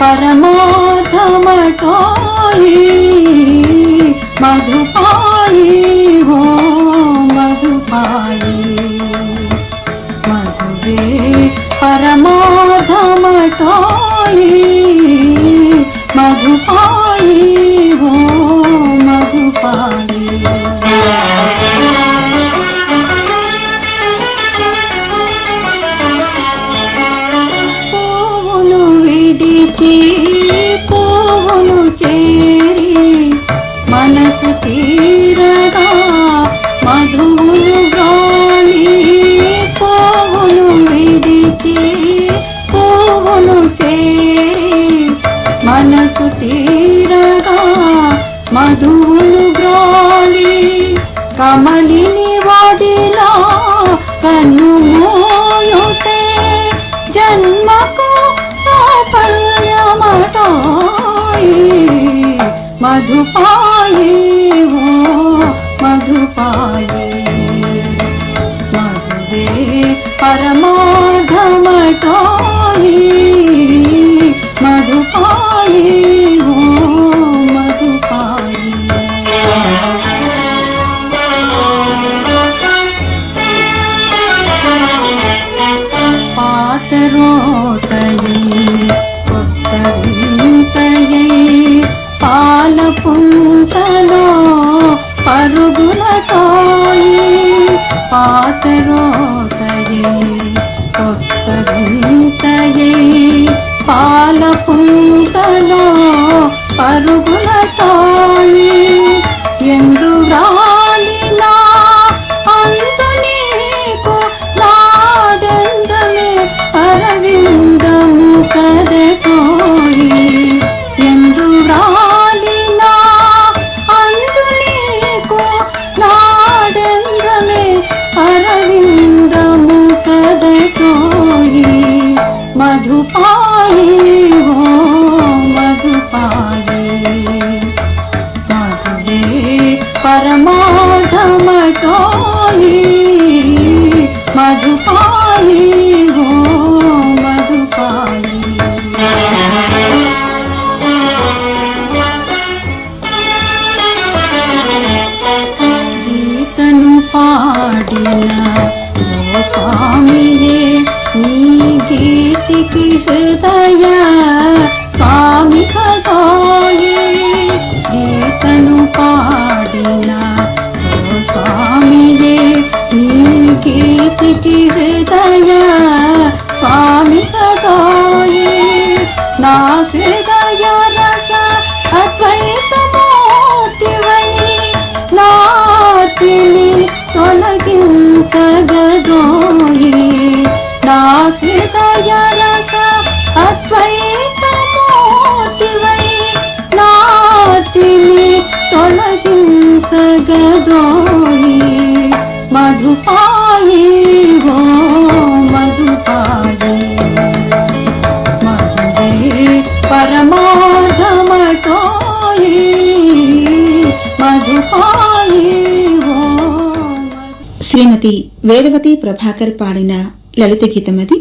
పరమాధమటోయి మధుపాయి హో మధుపాయి. మధురే పరమాధమటోయి విడిచి పువ్వులు చేరి మనసు తీరగా మధువులు గాలి పువ్వులు విడిచి పువ్వులు చేరి మనసు తీరగా మధువులు గాలి కమలిని వాడిలా కన్ను మోయుతే జన్మకు మధుపాయి ఓ మధుపాయి మధువే పరమాధమటాయి మధుపాయి ఓ మధుపాయి పాల పుంతలో పరుగుల తోయి పాతరోతయి కొత్తవింతయి పాల పుంతలో పరుగుల తోయి ఎందు పరమాధమటోయి మధుపాయి ఓ మధుపాయి గీతను పాడిన స్వామియే నీ గీతికి హృదయ స్వామి కదోయి గీతను పాడిన గీతికి హృదయ స్వామి కదోయి నా హృదయ రస అద్వైతమూర్తివై. నాటిని తొలగించగదోయి. నా హృదయ రస అద్వైతమూర్తివై. నాటిని తొలగించగదోయి. మధుపాయి పరమాధమటోయి మధుపాయి శ్రీమతి వేదవతి ప్రభాకర్ పాడిన లలిత గీతమది.